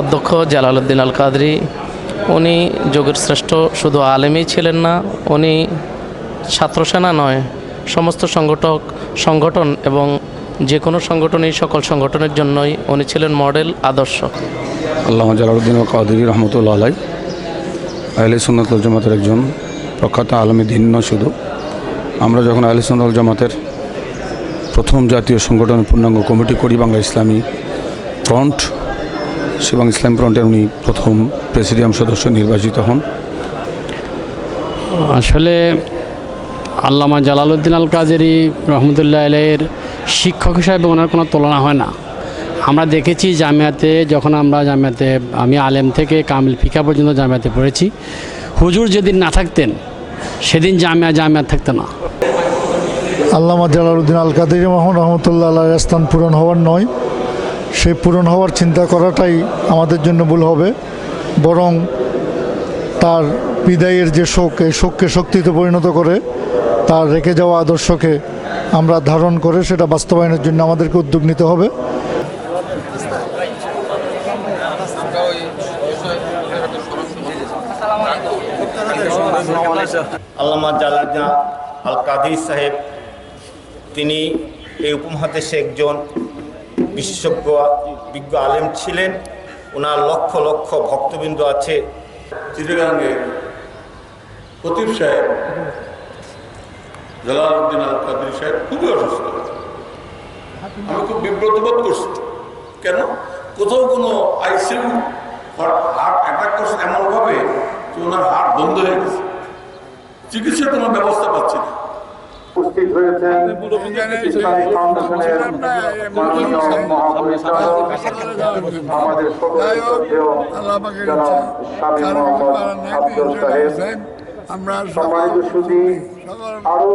অধ্যক্ষ জালালউদ্দিন আল কাদরি উনি যোগের শ্রেষ্ঠ শুধু আলেমই ছিলেন না, উনি ছাত্রসেনা নয়, সমস্ত সংগঠক, সংগঠন এবং যে কোনো সংগঠনই সকল সংগঠনের জন্যই উনি ছিলেন মডেল, আদর্শ। আল্লাহ জালালউদ্দিন ও কাদির রহমতুল্লাহ আলাই আহলে সুন্নাতুল জামাতের একজন প্রখ্যাত আলমী দিন নয় শুধু। আমরা যখন আহলে সুন্নাতুল জামাতের প্রথম জাতীয় সংগঠন পূর্ণাঙ্গ কমিটি করি বাংলা ইসলামী ফ্রন্ট এবং ইসলাম ফ্রন্টের উনি প্রথম প্রেসিডিয়াম সদস্য নির্বাচিত হন। আসলে আল্লামা জালালউদ্দিন আল কাজেরি রহমতুল্লাহ আলের শিক্ষক হিসাবে ওনার কোনো তুলনা হয় না। আমরা দেখেছি জামিয়াতে যখন আমরা জামিয়াতে আমি আলেম থেকে কামিল ফিকা পর্যন্ত জামিয়াতে পড়েছি হুজুর যেদিন না থাকতেন সেদিন জামিয়া জামিয়া থাকতো না। আল্লামা জালালউদ্দিন আল কাদের মোহাম্মদ রহমতুল্লাহ আল্লাহর স্থান পূরণ হওয়ার নয়। সেই পূরণ হওয়ার চিন্তা করাটাই আমাদের জন্য ভুল হবে। বরং তার বিদায়ের যে শোক, এই শোককে শক্তিতে পরিণত করে তার রেখে যাওয়া আদর্শকে আমরা ধারণ করে সেটা বাস্তবায়নের জন্য আমাদেরকে উদ্যোগ নিতে হবে। আল্লামা জালালজা আল কাদির সাহেব, তিনি এই উপমহাদেশে একজন বিশেষজ্ঞ বিজ্ঞ আলেম ছিলেন। ওনার লক্ষ লক্ষ ভক্তবৃন্দ আছে। চিটাগাঙ্গে খতিব সাহেব, জালালউদ্দিন আল কাদির সাহেব খুবই অসুস্থ। আমি খুব বিব্রত বোধ করছি। কেন? কোথাও কোনো আইসিউ হার্ট অ্যাটাক করছে এমনভাবে যে ওনার হার্ট বন্ধ হয়ে গেছে। চিকিৎসার কোনো ব্যবস্থা পাচ্ছি না। উপস্থিত হয়েছেন ইসলামী ফাউন্ডেশনের মাননীয় মহাপরিচালক আমাদের আব্দুল সাহেব আমরা সম্মানিত সুদী আরও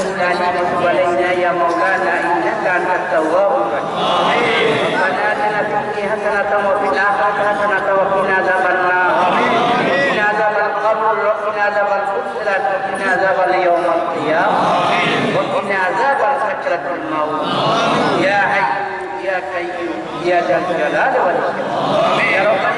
আহ, علينا يا مولانا انك انت التواب الرحيم ربنا اتنا في الدنيا حسنه وفي الاخره حسنه وقنا عذاب النار وقنا عذاب القبر وقنا عذاب الفصلات وقنا عذاب اليوم القيامه وقنا عذاب سكره الموت يا حي يا قيوم يا ذا الجلال والاكرام يا رب